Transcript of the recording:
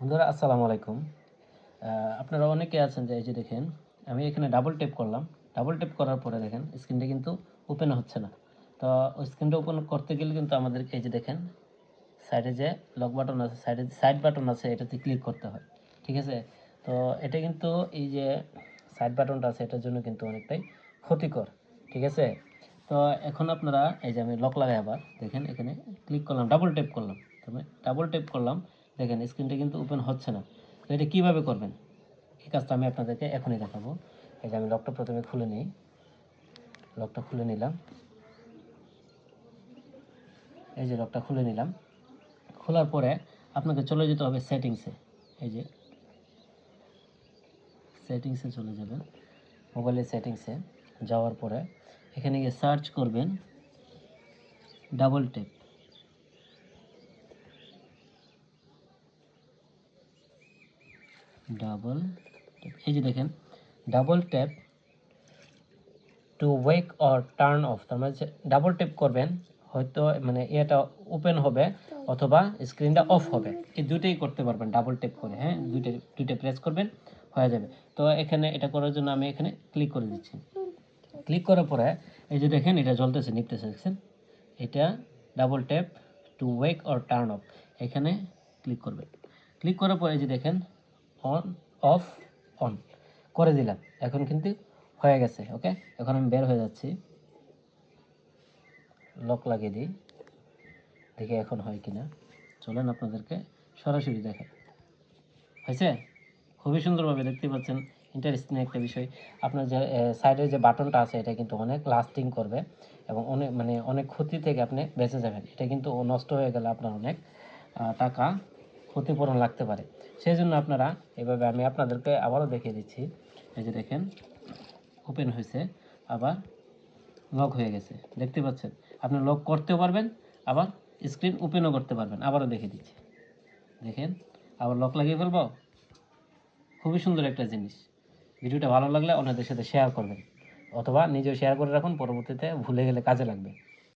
বন্ধুরা, আসসালামু আলাইকুম। আপনারা অনেকে আছেন যে এই যে দেখেন, আমি এখানে ডাবল টেপ করলাম। ডাবল টেপ করার পরে দেখেন স্ক্রিনটা কিন্তু ওপেন হচ্ছে না। তো ওই স্ক্রিনটা ওপেন করতে গেলে কিন্তু আমাদেরকে এই যে দেখেন সাইডে যে লক বাটন আছে সাইডে সাইড বাটন আছে, এটাতে ক্লিক করতে হয়। ঠিক আছে? তো এটা কিন্তু এই যে সাইড বাটনটা আছে, এটার জন্য কিন্তু অনেকটাই ক্ষতিকর। ঠিক আছে? তো এখন আপনারা, এই যে আমি লক লাগাই আবার, দেখেন এখানে ক্লিক করলাম ডাবল টেপ করলাম। তবে ডাবল টেপ করলাম দেখেন স্ক্রিনটা কিন্তু ওপেন হচ্ছে না। তো এটা কীভাবে করবেন? এই কাজটা আমি আপনাদেরকে এখনই দেখাবো। এই যে আমি লকটা প্রথমে খুলে নিই। লকটা খুলে নিলাম। এই যে লকটা খুলে নিলাম। খোলার পরে আপনাকে চলে যেতে হবে সেটিংসে এই যে সেটিংসে চলে যাবেন। মোবাইলের সেটিংসে যাওয়ার পরে এখানে গিয়ে সার্চ করবেন ডাবল টেপ ডাবল এই যে দেখেন double tap to wake or turn off তার মানে ডাবল ট্যাপ করবেন, হয়তো মানে এটা ওপেন হবে অথবা স্ক্রিনটা অফ হবে। এই দুটোই করতে পারবেন ডাবল ট্যাপ করে হ্যাঁ? দুইটা দুইটা প্রেস করবেন, হয়ে যাবে। তো এখানে এটা করার জন্য আমি এখানে ক্লিক করে দিচ্ছি। ক্লিক করার পরে এই যে দেখেন, এটা জ্বলতেছে, নিপতেছে, দেখছেন? এটা double tap to wake or turn off এখানে ক্লিক করবেন। ক্লিক করার পরে এই যে দেখেন অন, অফ, অন। করে দিলাম। এখন কিন্তু হয়ে গেছে, ওকে? এখন আমি বের হয়ে যাচ্ছি। লক লাগিয়ে দিই। দেখি এখন হয় কিনা। চলেন আপনাদেরকে সরাসরি দেখাই হয়েছে? খুবই সুন্দরভাবে দেখতে পাচ্ছেন। ইন্টারেস্টিং একটা বিষয়। আপনার যে সাইডে যে বাটনটা আছে, এটা কিন্তু অনেক লাস্টিং করবে এবং অনেক মানে অনেক ক্ষতি থেকে আপনি বেঁচে যাবেন। এটা কিন্তু নষ্ট হয়ে গেলে আপনার অনেক টাকা ক্ষতিপূরণ লাগতে পারে। সেই জন্য আপনারা এভাবে আমি আপনাদেরকে আবারও দেখিয়ে দিচ্ছি। এই যে দেখেন ওপেন হয়েছে, আবার লক হয়ে গেছে। দেখতে পাচ্ছেন? আপনি লক করতেও পারবেন, আবার স্ক্রিন ওপেনও করতে পারবেন। আবারও দেখিয়ে দিচ্ছি। দেখেন, আবার লক লাগিয়ে ফেলব? খুবই সুন্দর একটা জিনিস। ভিডিওটা ভালো লাগলে অন্যদের সাথে শেয়ার করবেন। অথবা নিজেও শেয়ার করে রাখুন, পরবর্তীতে ভুলে গেলে কাজে লাগবে।